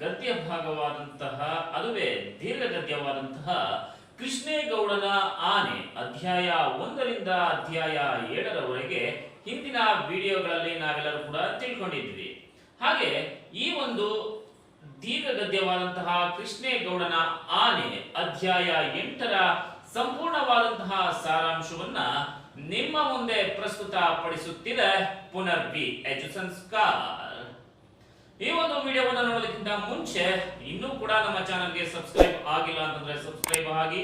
ಗದ್ಯ ಭಾಗವಾದಂತಹ ಅದುವೇ ದೀರ್ಘ ಗದ್ಯವಾದಂತಹ ಕೃಷ್ಣೇಗೌಡನ ಆನೆ, ಅಧ್ಯಾಯ ಒಂದರಿಂದ ಅಧ್ಯಾಯ ಏಳರವರೆಗೆ ಹಿಂದಿನ ವಿಡಿಯೋಗಳಲ್ಲಿ ನಾವೆಲ್ಲರೂ ಕೂಡ ತಿಳ್ಕೊಂಡಿದ್ವಿ. ಹಾಗೆ ಈ ಒಂದು ದೀರ್ಘ ಗದ್ಯವಾದಂತಹ ಕೃಷ್ಣೇಗೌಡನ ಆನೆ ಅಧ್ಯಾಯ ಎಂಟರ ಸಂಪೂರ್ಣವಾದಂತಹ ಸಾರಾಂಶವನ್ನ ನಿಮ್ಮ ಮುಂದೆ ಪ್ರಸ್ತುತ ಪಡಿಸುತ್ತಿದೆ ಪುನರ್ಬಿ ಎಜು ಸಂಸ್ಕಾರ ಈ ಒಂದು ವಿಡಿಯೋವನ್ನು ನೋಡೋದಕ್ಕಿಂತ ಮುಂಚೆ ಇನ್ನೂ ಕೂಡ ನಮ್ಮ ಚಾನಲ್ಗೆ ಸಬ್ಸ್ಕ್ರೈಬ್ ಆಗಿಲ್ಲ ಅಂತಂದ್ರೆ ಸಬ್ಸ್ಕ್ರೈಬ್ ಆಗಿ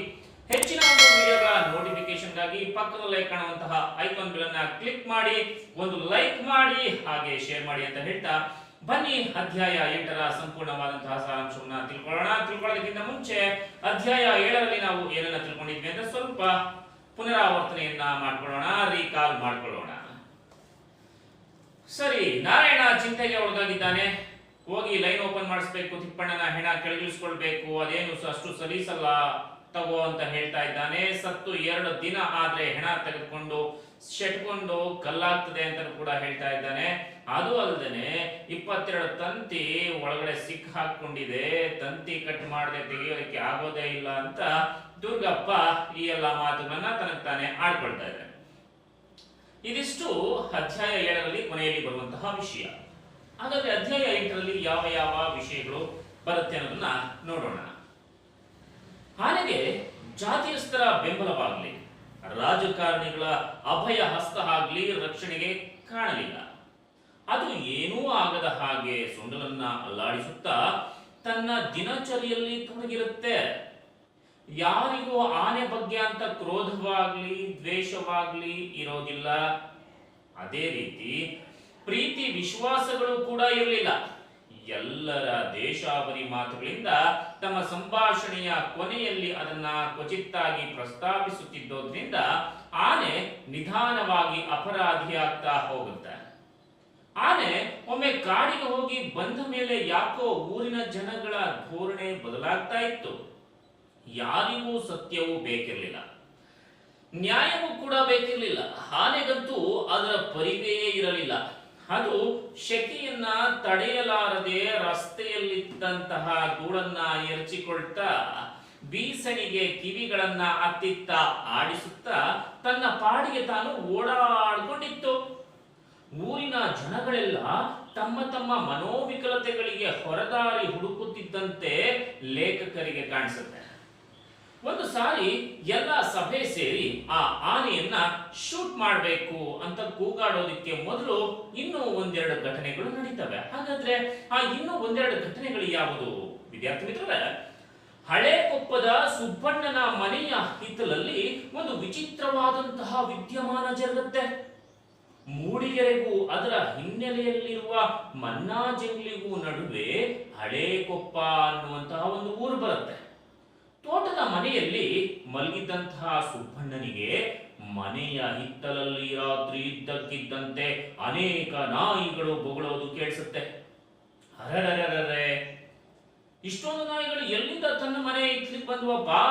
ಹೆಚ್ಚಿನ ಒಂದು ವಿಡಿಯೋಗಳ ನೋಟಿಫಿಕೇಶನ್ಗಾಗಿ ಲೈಕ್ ಕಾಣುವಂತಹ ಐಕಾನ್ ಗಳನ್ನ ಕ್ಲಿಕ್ ಮಾಡಿ, ಒಂದು ಲೈಕ್ ಮಾಡಿ, ಹಾಗೆ ಶೇರ್ ಮಾಡಿ ಅಂತ ಹೇಳ್ತಾ ಬನ್ನಿ ಅಧ್ಯಾಯ ಎಂಟರ ಸಂಪೂರ್ಣವಾದಂತಹ ಸಾರಾಂಶವನ್ನ ತಿಳ್ಕೊಳ್ಳೋಣ. ತಿಳ್ಕೊಳ್ಳೋದಕ್ಕಿಂತ ಮುಂಚೆ ಅಧ್ಯಾಯ ಏಳರಲ್ಲಿ ನಾವು ಏನನ್ನ ತಿಳ್ಕೊಂಡಿದ್ವಿ ಅಂದ್ರೆ ಸ್ವಲ್ಪ ಪುನರಾವರ್ತನೆಯನ್ನ ಮಾಡ್ಕೊಳ್ಳೋಣ, ರೀಕಾಲ್ ಮಾಡ್ಕೊಳ್ಳೋಣ. ಸರಿ, ನಾರಾಯಣ ಚಿಂತೆಗೆ ಒಳಗಾಗಿದ್ದಾನೆ. ಹೋಗಿ ಲೈನ್ ಓಪನ್ ಮಾಡಿಸ್ಬೇಕು, ತಿಪ್ಪಣ್ಣನ ಹೆಣ ಕೆಳಗಿಳಿಸ್ಕೊಳ್ಬೇಕು. ಅದೇನು ಅಷ್ಟು ಸಲೀಸಲ್ಲ ತಗೋ ಅಂತ ಹೇಳ್ತಾ ಇದ್ದಾನೆ. ಸತ್ತು ಎರಡು ದಿನ ಆದ್ರೆ ಹೆಣ ತೆಗೆದುಕೊಂಡು ಶೆಟ್ಕೊಂಡು ಕಲ್ಲಾಗ್ತದೆ ಅಂತ ಕೂಡ ಹೇಳ್ತಾ ಇದ್ದಾನೆ. ಅದು ಅಲ್ಲದೆ ಇಪ್ಪತ್ತೆರಡು ತಂತಿ ಒಳಗಡೆ ಸಿಕ್ ಹಾಕೊಂಡಿದೆ ತಂತಿ ಕಟ್ ಮಾಡದೆ ತೆಗೆಯೋದಕ್ಕೆ ಆಗೋದೇ ಇಲ್ಲ ಅಂತ ದುರ್ಗಪ್ಪ ಈ ಎಲ್ಲ ಮಾತುಗಳನ್ನ ತನಗೆ ತಾನೇ ಆಡ್ಕೊಳ್ತಾ ಇದ್ದಾನೆ. ಇದಿಷ್ಟು ಅಧ್ಯಾಯ ಏಳರಲ್ಲಿ ಕೊನೆಯಲ್ಲಿ ಬರುವಂತಹ ವಿಷಯ. ಹಾಗಾದ್ರೆ ಅಧ್ಯಾಯ ಎಂಟರಲ್ಲಿ ಯಾವ ಯಾವ ವಿಷಯಗಳು ಬರುತ್ತೆ ಅನ್ನೋದನ್ನ ನೋಡೋಣ. ಆನೆಗೆ ಜಾತಿಯಸ್ಥರ ಬೆಂಬಲವಾಗಲಿ, ರಾಜಕಾರಣಿಗಳ ಅಭಯ ಹಸ್ತ ಆಗ್ಲಿ ರಕ್ಷಣೆಗೆ ಕಾಣಲಿಲ್ಲ. ಅದು ಏನೂ ಆಗದ ಹಾಗೆ ಸೊಂಡಲನ್ನ ಅಲ್ಲಾಡಿಸುತ್ತಾ ತನ್ನ ದಿನಚರಿಯಲ್ಲಿ ತೊಡಗಿರುತ್ತೆ. ಯಾರಿಗೂ ಆನೆ ಬಗ್ಗೆ ಅಂತ ಕ್ರೋಧವಾಗ್ಲಿ, ದ್ವೇಷವಾಗ್ಲಿ ಇರೋದಿಲ್ಲ. ಅದೇ ರೀತಿ ಪ್ರೀತಿ ವಿಶ್ವಾಸಗಳು ಕೂಡ ಇರಲಿಲ್ಲ. ಎಲ್ಲರ ದೇಶಾವರಿ ಮಾತುಗಳಿಂದ ತಮ್ಮ ಸಂಭಾಷಣೆಯ ಕೊನೆಯಲ್ಲಿ ಅದನ್ನ ಕ್ವಚಿತ್ತಾಗಿ ಪ್ರಸ್ತಾಪಿಸುತ್ತಿದ್ದೋದ್ರಿಂದ ಆನೆ ನಿಧಾನವಾಗಿ ಅಪರಾಧಿಯಾಗ್ತಾ ಹೋಗುತ್ತೆ. ಆನೆ ಒಮ್ಮೆ ಕಾಡಿಗೆ ಹೋಗಿ ಬಂದ ಮೇಲೆ ಯಾಕೋ ಊರಿನ ಜನಗಳ ಧೋರಣೆ ಬದಲಾಗ್ತಾ ಇತ್ತು. ಯಾರಿಗೂ ಸತ್ಯವೂ ಬೇಕಿರಲಿಲ್ಲ. ನ್ಯಾಯವೂ ಕೂಡ ಬೇಕಿರಲಿಲ್ಲ. ಹಾನೆಗಂತೂ ಅದರ ಪರಿವೆಯೇ ಇರಲಿಲ್ಲ. ಅದು ಶಕಿಯನ್ನ ತಡೆಯಲಾರದೆ ರಸ್ತೆಯಲ್ಲಿದ್ದಂತಹ ಗೂಡನ್ನ ಎರಚಿಕೊಳ್ತಾ ಬೀಸಣಿಗೆ ಕಿವಿಗಳನ್ನ ಅತ್ತಿತ್ತ ಆಡಿಸುತ್ತಾ ತನ್ನ ಪಾಡಿಗೆ ತಾನು ಓಡಾಡ್ಕೊಂಡಿತ್ತು. ಊರಿನ ಜನಗಳೆಲ್ಲ ತಮ್ಮ ತಮ್ಮ ಮನೋವಿಕಲತೆಗಳಿಗೆ ಹೊರದಾರಿ ಹುಡುಕುತ್ತಿದ್ದಂತೆ ಲೇಖಕರಿಗೆ ಕಾಣಿಸುತ್ತೆ. ಒಂದು ಸಾರಿ ಎಲ್ಲ ಸಭೆ ಸೇರಿ ಆ ಆನೆಯನ್ನ ಶೂಟ್ ಮಾಡಬೇಕು ಅಂತ ಕೂಗಾಡೋದಕ್ಕೆ ಮೊದಲು ಇನ್ನೂ ಒಂದೆರಡು ಘಟನೆಗಳು ನಡೀತವೆ. ಹಾಗಾದ್ರೆ ಆ ಇನ್ನೂ ಒಂದೆರಡು ಘಟನೆಗಳು ಯಾವುದು? ವಿದ್ಯಾರ್ಥಿ ಮಿತ್ರರೇ, ಹಳೆ ಕೊಪ್ಪದ ಸುಬ್ಬಣ್ಣನ ಮನೆಯ ಹಿತ್ತಲಲ್ಲಿ ಒಂದು ವಿಚಿತ್ರವಾದಂತಹ ವಿದ್ಯಮಾನ ಜರುಗುತ್ತೆ. ಮೂಡಿಗೆರೆಗೂ ಅದರ ಹಿನ್ನೆಲೆಯಲ್ಲಿರುವ ಮನ್ನಾ ಜಂಗ್ಲಿಗೂ ನಡುವೆ ಹಳೆ ಕೊಪ್ಪ ಅನ್ನುವಂತಹ ಒಂದು ಊರು ಬರುತ್ತೆ. ತೋಟದ ಮನೆಯಲ್ಲಿ ಮಲಗಿದ್ದಂತಹ ಸುಬ್ಬಣ್ಣನಿಗೆ ಮನೆಯ ಹಿತ್ತಲಲ್ಲಿ ರಾತ್ರಿ ಇದ್ದಕ್ಕಿದ್ದಂತೆ ಅನೇಕ ನಾಯಿಗಳು ಬೊಗಳೋದು ಕೇಳಿಸುತ್ತೆ. ಅರರರರರೆ ಇಷ್ಟೊಂದು ನಾಯಿಗಳು ಎಲ್ಲಿಂದ ತನ್ನ ಮನೆ ಬಂದ್ವ ಬಾ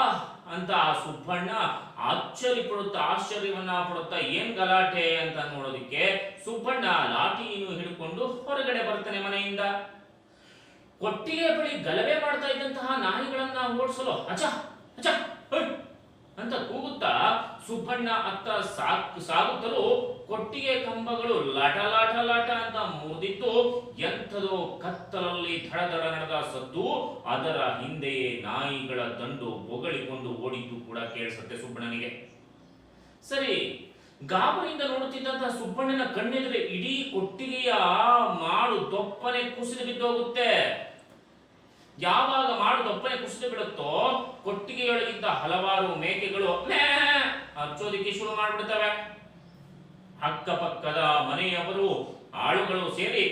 ಅಂತ ಆ ಸುಬ್ಬಣ್ಣ ಆಶ್ಚರ್ಯ ಪಡುತ್ತಾ ಆಶ್ಚರ್ಯವನ್ನ ಪಡುತ್ತಾ ಏನ್ ಗಲಾಟೆ ಅಂತ ನೋಡೋದಿಕ್ಕೆ ಸುಬ್ಬಣ್ಣ ಲಾಠಿಯನ್ನು ಹಿಡ್ಕೊಂಡು ಹೊರಗಡೆ ಬರ್ತಾನೆ ಮನೆಯಿಂದ ಕೊಟ್ಟಿಗೆ ಬಳಿ ಗಲಭೆ ಮಾಡ್ತಾ ಇದ್ದಂತಹ ನಾಯಿಗಳನ್ನ ಓಡಿಸಲು ಅಚ ಅಚ ಅಂತ ಕೂಗುತ್ತಾ ಸುಬ್ಬಣ್ಣ ಅತ್ತ ಸಾಕ್, ಸಾಗುತ್ತಲೂ ಕೊಟ್ಟಿಗೆ ಕಂಬಗಳು ಲಾಟ ಲಾಟ ಲಾಟ ಅಂತ ಮುರಿದಿದ್ದು ಎಂಥದೋ ಕತ್ತಲಲ್ಲಿ ಧಡಧಡ ನಡೆದ ಸದ್ದು ಅದರ ಹಿಂದೆಯೇ ನಾಯಿಗಳ ದಂಡು ಬೊಗಳಿಕೊಂಡು ಓಡಿದ್ದು ಕೂಡ ಕೇಳಿಸುತ್ತೆ ಸುಬ್ಬಣ್ಣನಿಗೆ. ಸರಿ, ಗಾಬರಿಯಿಂದ ನೋಡುತ್ತಿದ್ದಂತಹ ಸುಬ್ಬಣ್ಣನ ಕಣ್ಣೆದುರೆ ಇಡೀ ಕೊಟ್ಟಿಗೆಯ ಮಾಡು ದೊಪ್ಪನೆ ಕುಸಿದು ಬಿದ್ದೋಗುತ್ತೆ. ಯಾವಾಗ ಮಾಡು ದೊಪ್ಪನೆ ಕುಸಿದು ಬಿಡುತ್ತೋ ಕೊಟ್ಟಿಗೆಯೊಳಗಿದ್ದ ಹಲವಾರು ಮೇಕೆಗಳು ಹಚ್ಚೋದಿಕ್ಕೆ ಶುರು ಮಾಡಿಬಿಡ್ತವೆ. ಅಕ್ಕಪಕ್ಕದ ಮನೆಯವರು ಆಳುಗಳು ಸೇರಿ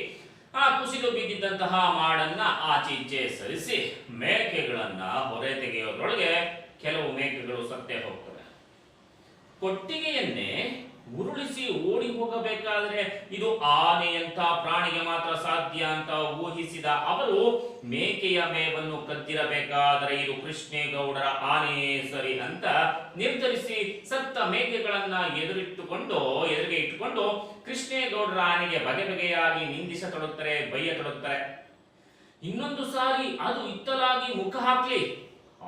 ಆ ಕುಸಿದು ಬಿದ್ದಿದ್ದಂತಹ ಮಾಡನ್ನ ಆಚೆ ಈಚೆ ಸರಿಸಿ ಮೇಕೆಗಳನ್ನ ಹೊರೆ ತೆಗೆಯೋದ್ರೊಳಗೆ ಕೆಲವು ಮೇಕೆಗಳು ಸತ್ತೇ ಹೋಗ್ತವೆ. ಕೊಟ್ಟಿಗೆಯನ್ನೇ ಹೋಗಬೇಕಾದ್ರೆ ಇದು ಆನೆಯಂತ ಪ್ರಾಣಿಗೆ ಮಾತ್ರ ಸಾಧ್ಯ ಅಂತ ಊಹಿಸಿದ ಅವರು ಮೇಕೆಯ ಮೇವನ್ನು ಕದ್ದಿರಬೇಕಾದರೆ ಇದು ಕೃಷ್ಣೇಗೌಡರ ಆನೆಯೇ ಸರಿ ಅಂತ ನಿರ್ಧರಿಸಿ ಸತ್ತ ಮೇಕೆಗಳನ್ನ ಎದುರಿಟ್ಟುಕೊಂಡು, ಎದುರಿಗೆ ಇಟ್ಟುಕೊಂಡು ಕೃಷ್ಣೇಗೌಡರ ಆನೆಗೆ ಬಗೆ ಬಗೆಯಾಗಿ ನಿಂದಿಸತೊಡುತ್ತಾರೆ ಬೈಯತೊಡುತ್ತಾರೆ ಇನ್ನೊಂದು ಸಾರಿ ಅದು ಇತ್ತಲಾಗಿ ಮುಖ ಹಾಕ್ಲಿ.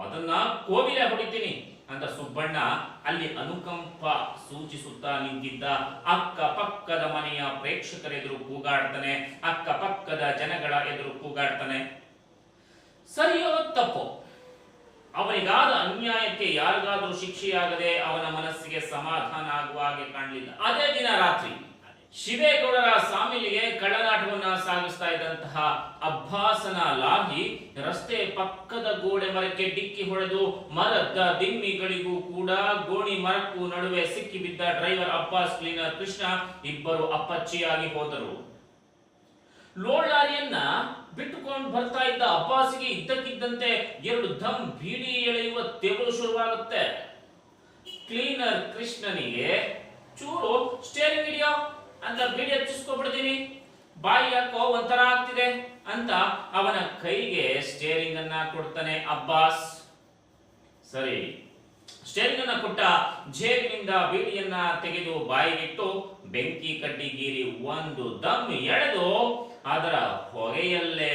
ಅದನ್ನ ಕೋವಿಲೆ ಹೊಡಿತೀನಿ. ಅಂತ ಸುಬ್ಬಣ್ಣ ಅಲ್ಲಿ ಅನುಕಂಪ ಸೂಚಿಸುತ್ತಾ ನಿಂತಿದ್ದ ಅಕ್ಕ ಪಕ್ಕದ ಮನೆಯ ಪ್ರೇಕ್ಷಕರೆದುರು ಕೂಗಾಡ್ತಾನೆ ಅಕ್ಕ ಪಕ್ಕದ ಜನಗಳ ಎದುರು ಕೂಗಾಡ್ತಾನೆ. ಸರಿಯೋ ತಪ್ಪು. ಅವನಿಗಾದ ಅನ್ಯಾಯಕ್ಕೆ ಯಾರಿಗಾದ್ರೂ ಶಿಕ್ಷೆಯಾಗದೆ ಅವನ ಮನಸ್ಸಿಗೆ ಸಮಾಧಾನ ಆಗುವ ಹಾಗೆ ಕಾಣಲಿಲ್ಲ. ಅದೇ ದಿನ ರಾತ್ರಿ. ಶಿವೇಗೌಡರ ಸಾಮಿಲಿಗೆ ಕಳ್ಳನಾಟವನ್ನ ಸಾಗಿಸ್ತಾ ಇದ್ದಂತಹ ಅಬ್ಬಾಸನ ಲಾಗಿ ರಸ್ತೆ ಪಕ್ಕದ ಗೋಡೆ ಮರಕ್ಕೆ ಡಿಕ್ಕಿ ಹೊಡೆದು ಮರದ ದಿಮ್ಮಿಗಳಿಗೂ ಕೂಡ ಗೋಣಿ ಮರಕ್ಕೂ ನಡುವೆ ಸಿಕ್ಕಿಬಿದ್ದ ಡ್ರೈವರ್ ಅಬ್ಬಾಸ್ ಕ್ಲೀನರ್ ಕೃಷ್ಣ ಇಬ್ಬರು ಅಪ್ಪಚ್ಚಿಯಾಗಿ ಹೋದರು. ಲೋಡ್ ಲಾರಿಯನ್ನ ಬಿಟ್ಟುಕೊಂಡು ಬರ್ತಾ ಇದ್ದ ಅಬ್ಬಾಸಿಗೆ ಇದ್ದಕ್ಕಿದ್ದಂತೆ ಎರಡು ಧಮ್ ಬೀಡಿ ಎಳೆಯುವ ತೆವಳು ಶುರುವಾಗುತ್ತೆ. ಕ್ಲೀನರ್ ಕೃಷ್ಣನಿಗೆ, ಚೂರು ಸ್ಟೇರಿಂಗ್ ಹಿಡಿಯೋ ಅಂತ ಬಿಡಿ ಹಚ್ಚಿಸ್ಕೊಬಿಡ್ತೀನಿ ಬಾಯಿ ಯಾಕೋ ಒಂಥರ ಆಗ್ತಿದೆ ಅಂತ ಅವನ ಕೈಗೆ ಸ್ಟೇರಿಂಗ್ ಅನ್ನ ಕೊಡ್ತಾನೆ ಅಬ್ಬಾಸ್. ಸರಿ ಸ್ಟೇರಿಂಗ್ ಅನ್ನ ಕೊಟ್ಟ ಜೇಬಿನಿಂದ ಬೀಡಿಯನ್ನ ತೆಗೆದು ಬಾಯಿಗಿಟ್ಟು ಬೆಂಕಿ ಕಡ್ಡಿಗೀರಿ ಒಂದು ದಮ್ ಎಳೆದು ಅದರ ಹೊಗೆಯಲ್ಲೇ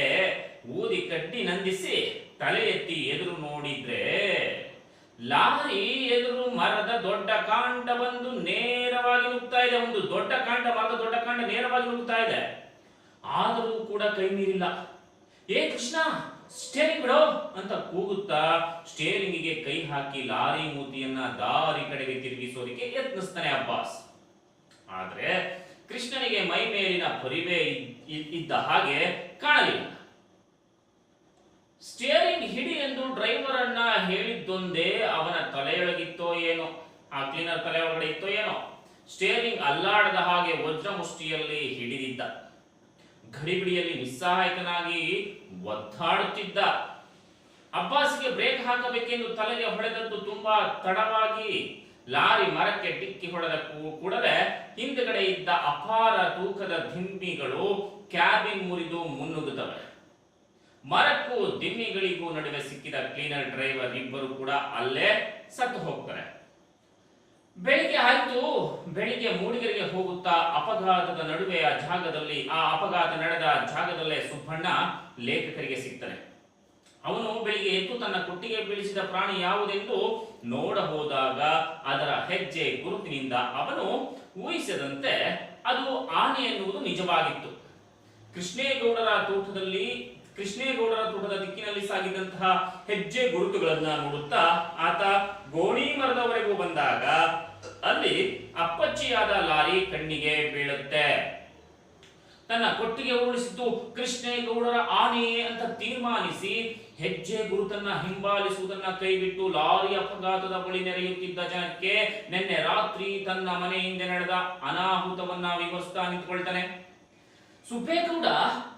ಊದಿ ಕಟ್ಟಿ ನಂದಿಸಿ ತಲೆ ಎತ್ತಿ ಎದುರು ನೋಡಿದ್ರೆ ಲಾರಿ ಎದುರು ಮರದ ದೊಡ್ಡ ಕಾಂಡ ಬಂದು ನೇರವಾಗಿ ನುಗ್ತಾ ಇದೆ. ಒಂದು ದೊಡ್ಡ ಕಾಂಡ, ಮರದ ದೊಡ್ಡ ಕಾಂಡ ನೇರವಾಗಿ ನುಗ್ತಾ ಇದೆ. ಆದರೂ ಕೂಡ ಕೈ ಮೀರಿಲ್ಲ. ಏ ಕೃಷ್ಣ ಸ್ಟೇರಿಂಗ್ ಬಿಡೋ ಅಂತ ಕೂಗುತ್ತಾ ಸ್ಟೇರಿಂಗಿಗೆ ಕೈ ಹಾಕಿ ಲಾರಿ ಮೂತಿಯನ್ನ ದಾರಿ ಕಡೆಗೆ ತಿರುಗಿಸೋದಕ್ಕೆ ಯತ್ನಿಸ್ತಾನೆ ಅಬ್ಬಾಸ್. ಆದ್ರೆ ಕೃಷ್ಣನಿಗೆ ಮೈ ಮೇಲಿನ ಪರಿವೆ ಇದ್- ಇದ್ದ ಹಾಗೆ ಕಾಣಲಿಲ್ಲ. ಸ್ಟೇರಿಂಗ್ ಹಿಡಿ ಎಂದು ಡ್ರೈವರ್ ಅನ್ನ ಹೇಳಿದ್ದೊಂದೇ ಅವನ ತಲೆಯೊಳಗಿತ್ತೋ ಏನೋ, ಆ ಕ್ಲೀನರ್ ತಲೆ ಒಳಗಡೆ ಇತ್ತೋ ಏನೋ. ಸ್ಟೇರಿಂಗ್ ಅಲ್ಲಾಡದ ಹಾಗೆ ವಜ್ರ ಮುಷ್ಟಿಯಲ್ಲಿ ಹಿಡಿದಿದ್ದ. ಗಡಿಬಿಡಿಯಲ್ಲಿ ನಿಸ್ಸಹಾಯಕನಾಗಿ ಒದ್ದಾಡುತ್ತಿದ್ದ. ಅಬ್ಬಾಸ್ಗೆ ಬ್ರೇಕ್ ಹಾಕಬೇಕೆಂದು ತಲೆಗೆ ಹೊಡೆದದ್ದು ತುಂಬಾ ತಡವಾಗಿ ಲಾರಿ ಮರಕ್ಕೆ ಡಿಕ್ಕಿ ಹೊಡೆದ ಕೂಡಲೇ ಹಿಂದೆಗಡೆ ಇದ್ದ ಅಪಾರ ತೂಕದ ದಿಂಬಿಗಳು ಕ್ಯಾಬಿನ್ ಮುರಿದು ಮುನ್ನುಗ್ಗುತ್ತವೆ. ಮರಕ್ಕೂ ದಿಮ್ಮಿಗಳಿಗೂ ನಡುವೆ ಸಿಕ್ಕಿದ ಕ್ಲೀನರ್ ಡ್ರೈವರ್ ಇಬ್ಬರು ಕೂಡ ಅಲ್ಲೇ ಸತ್ತು ಹೋಗ್ತಾರೆ. ಬೆಳಿಗ್ಗೆ ಆಯ್ತು, ಬೆಳಿಗ್ಗೆ ಮೂಡಿಗೆರೆಗೆ ಹೋಗುತ್ತಾ ಅಪಘಾತದ ನಡುವೆ ಆ ಜಾಗದಲ್ಲಿ, ಆ ಅಪಘಾತ ನಡೆದ ಜಾಗದಲ್ಲೇ ಸುಬ್ಬಣ್ಣ ಲೇಖಕರಿಗೆ ಸಿಗ್ತಾನೆ. ಅವನು ಬೆಳಿಗ್ಗೆ ಎದ್ದು ತನ್ನ ಕುಟ್ಟಿಗೆ ಬೀಳಿಸಿದ ಪ್ರಾಣಿ ಯಾವುದೆಂದು ನೋಡ ಹೋದಾಗ ಅದರ ಹೆಜ್ಜೆ ಗುರುತಿನಿಂದ ಅವನು ಊಹಿಸದಂತೆ ಅದು ಆನೆ ಎನ್ನುವುದು ನಿಜವಾಗಿತ್ತು. ಕೃಷ್ಣೇಗೌಡರ ತೋಟದಲ್ಲಿ ಕೃಷ್ಣೇಗೌಡರ ತೋಟದ ದಿಕ್ಕಿನಲ್ಲಿ ಸಾಗಿದಂತಹ ಹೆಜ್ಜೆ ಗುರುತುಗಳನ್ನ ನೋಡುತ್ತಾ ಆತ ಗೋಣಿ ಮರದವರೆಗೂ ಬಂದಾಗ ಅಲ್ಲಿ ಅಪ್ಪಚ್ಚಿಯಾದ ಲಾರಿ ಕಣ್ಣಿಗೆ ಬೀಳುತ್ತೆ. ತನ್ನ ಕೊಟ್ಟಿಗೆ ಉರುಳಿಸಿದ್ದು ಕೃಷ್ಣೇಗೌಡರ ಆನೆ ಅಂತ ತೀರ್ಮಾನಿಸಿ ಹೆಜ್ಜೆ ಗುರುತನ್ನ ಹಿಂಬಾಲಿಸುವುದನ್ನ ಕೈಬಿಟ್ಟು ಲಾರಿ ಅಪಘಾತದ ಬಳಿ ನೆರೆಯುತ್ತಿದ್ದ ಜನಕ್ಕೆ ನಿನ್ನೆ ರಾತ್ರಿ ತನ್ನ ಮನೆಯಿಂದ ನಡೆದ ಅನಾಹುತವನ್ನ ವಿವರಿಸ್ತಾ ನಿಂತ್ಕೊಳ್ತಾನೆ. ಸುಬ್ಬೇಗೌಡ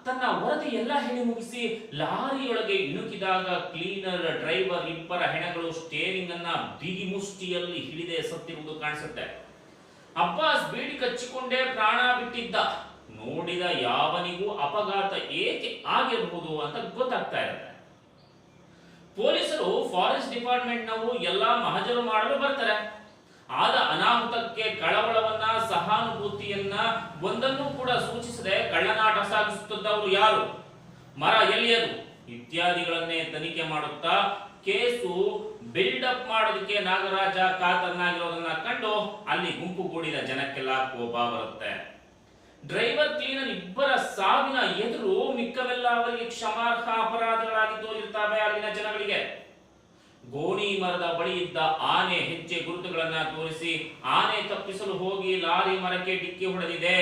ತನ್ನ ವರದಿ ಎಲ್ಲ ಹೇಳಿ ಮುಗಿಸಿ ಲಾರಿಯೊಳಗೆ ಇಣುಕಿದಾಗ ಕ್ಲೀನರ್ ಡ್ರೈವರ್ ಇಬ್ಬರ ಹೆಣಗಳು ಸ್ಟೇರಿಂಗ್ ಅನ್ನ ಬಿಗಿ ಮುಷ್ಟಿಯಲ್ಲಿ ಹಿಡಿದೇ ಸತ್ತಿರುವುದು ಕಾಣಿಸುತ್ತೆ. ಅಬ್ಬಾಸ್ ಬೀಡಿ ಕಚ್ಚಿಕೊಂಡೇ ಪ್ರಾಣ ಬಿಟ್ಟಿದ್ದ. ನೋಡಿದ ಯಾವನಿಗೂ ಅಪಘಾತ ಏಕೆ ಆಗಿರಬಹುದು ಅಂತ ಗೊತ್ತಾಗ್ತಾ ಇರುತ್ತೆ. ಪೊಲೀಸರು ಫಾರೆಸ್ಟ್ ಡಿಪಾರ್ಟ್ಮೆಂಟ್ ನವರು ಎಲ್ಲಾ ಮಹಜರು ಮಾಡಲು ಬರ್ತಾರೆ. ಆದ ಅನಾಹುತಕ್ಕೆ ಕಳವಳವನ್ನ, ಸಹಾನುಭೂತಿಯನ್ನ ಒಂದನ್ನು ಕೂಡ ಸೂಚಿಸದೆ ಕಳ್ಳನಾಟ ಸಾಗಿಸುತ್ತಿದ್ದವರು ಯಾರು? ಮರ ಎಲ್ಲಿಯದು? ಇತ್ಯಾದಿಗಳನ್ನೇ ತನಿಖೆ ಮಾಡುತ್ತಾ ಕೇಸು ಬಿಲ್ಡಪ್ ಮಾಡೋದಕ್ಕೆ ನಾಗರಾಜ ಕಾತರನಾಗಿರೋದನ್ನ ಕಂಡು ಅಲ್ಲಿ ಗುಂಪುಗೂಡಿದ ಜನಕ್ಕೆಲ್ಲ ಕೋಪ ಬರುತ್ತೆ. ಡ್ರೈವರ್ ಕ್ಲೀನರ್ ಇಬ್ಬರ ಸಾವಿನ ಎದುರು ಮಿಕ್ಕವೆಲ್ಲ ಅವರಿಗೆ ಕ್ಷಮಾರ್ಹ ಅಪರಾಧಗಳಾಗಿ ತೋರಿರ್ತವೆ ಅಲ್ಲಿನ ಜನಗಳಿಗೆ. ಗೋಣಿ ಮರದ ಬಳಿ ಇದ್ದ ಆನೆ ಹೆಜ್ಜೆ ಗುರುತುಗಳನ್ನ ತೋರಿಸಿ ಆನೆ ತಪ್ಪಿಸಲು ಹೋಗಿ ಲಾರಿ ಮರಕ್ಕೆ ಡಿಕ್ಕಿ ಹೊಡೆದಿದೆ.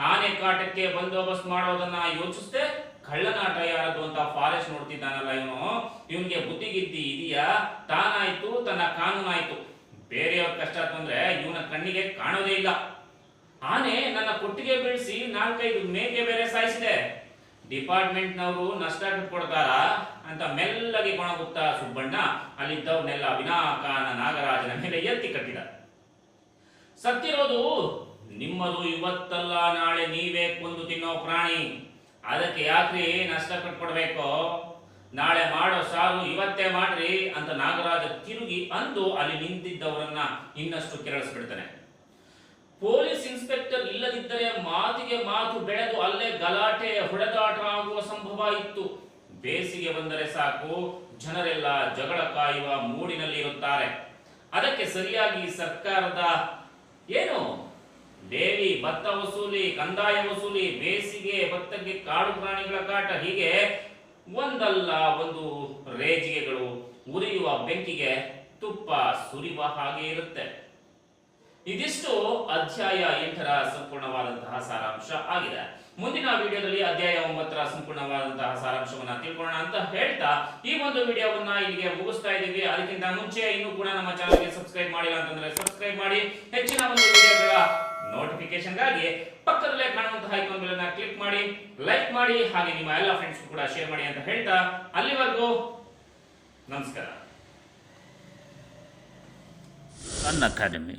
ಆನೆ ಕಾಟಕ್ಕೆ ಬಂದೋಬಸ್ತ್ ಮಾಡೋದನ್ನ ಯೋಚಿಸದೆ ಕಳ್ಳನಾಟ ಯಾರದು ಅಂತ ಫಾರೆಸ್ಟ್ ನೋಡ್ತಿದ್ದಾನಲ್ಲ ಇವನು. ಇವನ್ಗೆ ಬುದ್ಧಿಗಿದ್ದಿ ಇದೆಯಾ? ತಾನಾಯ್ತು, ತನ್ನ ಕಾನೂನಾಯ್ತು. ಬೇರೆಯವ್ರ ಕಷ್ಟ ಅಂತಂದ್ರೆ ಇವನ ಕಣ್ಣಿಗೆ ಕಾಣೋದೇ ಇಲ್ಲ. ಆನೆ ನನ್ನ ಕೊಟ್ಟಿಗೆ ಬೀಳಿಸಿ ನಾಲ್ಕೈದು ಮೇಕೆ ಬೇರೆ ಸಾಯಿಸಿದೆ. ಡಿಪಾರ್ಟ್ಮೆಂಟ್ನವರು ನಷ್ಟ ಕೊಡ್ತಾರ ಅಂತ ಮೆಲ್ಲಗೆ ಕೊಣಗುತ್ತ ಸುಬ್ಬಣ್ಣ ಅಲ್ಲಿದ್ದವ್ರನ್ನೆಲ್ಲ ವಿನಾಕಾನ ನಾಗರಾಜನ ಮೇಲೆ ಎತ್ತಿ ಕಟ್ಟಿದ. ಸತ್ತಿರೋದು, ನಿಮ್ಮದು ಇವತ್ತಲ್ಲ, ನಾಳೆ ನೀವೇ ಕೊಂದು ತಿನ್ನೋ ಪ್ರಾಣಿ. ಅದಕ್ಕೆ ಯಾಕ್ರಿ ನಷ್ಟ ಕಟ್ಕೊಡ್ಬೇಕು ನಾಳೆ ಮಾಡೋ ಸಾರು ಇವತ್ತೇ ಮಾಡ್ರಿ ಅಂತ ನಾಗರಾಜ ತಿರುಗಿ ಅಂದು ಅಲ್ಲಿ ನಿಂತಿದ್ದವರನ್ನ ಇನ್ನಷ್ಟು ಕೆರಳಿಸ್ಬಿಡ್ತಾನೆ. ಪೊಲೀಸ್ ಇನ್ಸ್ಪೆಕ್ಟರ್ ಇಲ್ಲದಿದ್ದರೆ ಮಾತಿಗೆ ಮಾತು ಬೆಳೆದು ಅಲ್ಲೇ ಗಲಾಟೆ ಹೊಡೆದಾಟ ಆಗುವ ಸಂಭವ ಇತ್ತು. ಬೇಸಿಗೆ ಬಂದರೆ ಸಾಕು, ಜನರೆಲ್ಲ ಜಗಳ ಕಾಯುವ ಮೂಡಿನಲ್ಲಿ ಇರುತ್ತಾರೆ ಅದಕ್ಕೆ ಸರಿಯಾಗಿ ಸರ್ಕಾರದ ಏನು? ಡೇಲಿ ಭತ್ತ ವಸೂಲಿ, ಕಂದಾಯ ವಸೂಲಿ, ಬೇಸಿಗೆ, ಭತ್ತಕ್ಕೆ ಕಾಡು ಪ್ರಾಣಿಗಳ ಕಾಟ, ಹೀಗೆ ಒಂದಲ್ಲ ಒಂದು ರೇಜಿಗೆಗಳು ಉರಿಯುವ ಬೆಂಕಿಗೆ ತುಪ್ಪ ಸುರಿಯುವ ಹಾಗೆ ಇರುತ್ತೆ. ಇದಿಷ್ಟು ಅಧ್ಯಾಯ ಎಂಟರ ಸಂಪೂರ್ಣವಾದಂತಹ ಸಾರಾಂಶ ಆಗಿದೆ. ಮುಂದಿನ ವಿಡಿಯೋದಲ್ಲಿ ಅಧ್ಯಾಯ ಒಂಬತ್ತರ ಸಂಪೂರ್ಣವಾದಂತಹ ಸಾರಾಂಶವನ್ನ ತಿಳ್ಕೊಳ್ಳೋಣ ಅಂತ ಹೇಳ್ತಾ, ಈ ಒಂದು ವಿಡಿಯೋವನ್ನ ಇಲ್ಲಿಗೆ ಮುಗಿಸ್ತಾ ಇದ್ದೀವಿ. ಅದಕ್ಕಿಂತ ಮುಂಚೆ ಇನ್ನೂ ಕೂಡ ನಮ್ಮ ಚಾನಲ್ಗೆ ಸಬ್ಸ್ಕ್ರೈಬ್ ಮಾಡಿಲ್ಲ ಅಂತಂದ್ರೆ ಸಬ್ಸ್ಕ್ರೈಬ್ ಮಾಡಿ. ಹೆಚ್ಚಿನ ಒಂದು ವಿಡಿಯೋಗಳ ನೋಟಿಫಿಕೇಶನ್ಗಾಗಿ ಪಕ್ಕದಲ್ಲೇ ಕಾಣುವಂತಹ ಐಕಾನ್ ಕ್ಲಿಕ್ ಮಾಡಿ, ಲೈಕ್ ಮಾಡಿ, ಹಾಗೆ ನಿಮ್ಮ ಎಲ್ಲ ಫ್ರೆಂಡ್ಸ್ ಕೂಡ ಶೇರ್ ಮಾಡಿ ಅಂತ ಹೇಳ್ತಾ, ಅಲ್ಲಿವರೆಗೂ ನಮಸ್ಕಾರ. ಅನ್ ಅಕಾಡೆಮಿ.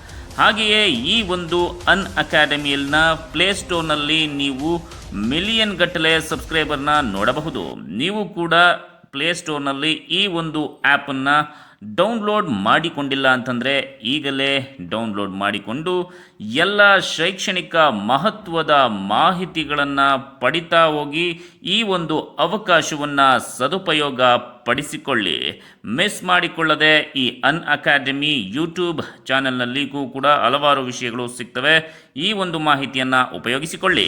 ಹಾಗೆಯೇ ಈ ಒಂದು ಅನ್ ಅಕಾಡೆಮಿಯಲ್ನ ಪ್ಲೇಸ್ಟೋರ್ನಲ್ಲಿ ನೀವು ಮಿಲಿಯನ್ ಗಟ್ಟಲೆ ಸಬ್ಸ್ಕ್ರೈಬರ್ನ ನೋಡಬಹುದು. ನೀವು ಕೂಡ ಪ್ಲೇಸ್ಟೋರ್ನಲ್ಲಿ ಈ ಒಂದು ಆ್ಯಪನ್ನು ಡೌನ್ಲೋಡ್ ಮಾಡಿಕೊಂಡಿಲ್ಲ ಅಂತಂದರೆ ಈಗಲೇ ಡೌನ್ಲೋಡ್ ಮಾಡಿಕೊಂಡು ಎಲ್ಲ ಶೈಕ್ಷಣಿಕ ಮಹತ್ವದ ಮಾಹಿತಿಗಳನ್ನು ಪಡಿತಾ ಹೋಗಿ ಈ ಒಂದು ಅವಕಾಶವನ್ನು ಸದುಪಯೋಗ ಪಡಿಸಿಕೊಳ್ಳಿ. ಮಿಸ್ ಮಾಡಿಕೊಳ್ಳದೆ ಈ ಅನ್ ಅಕಾಡೆಮಿ ಯೂಟ್ಯೂಬ್ ಚಾನೆಲ್ನಲ್ಲಿಗೂ ಕೂಡ ಹಲವಾರು ವಿಷಯಗಳು ಸಿಗ್ತವೆ. ಈ ಒಂದು ಮಾಹಿತಿಯನ್ನು ಉಪಯೋಗಿಸಿಕೊಳ್ಳಿ.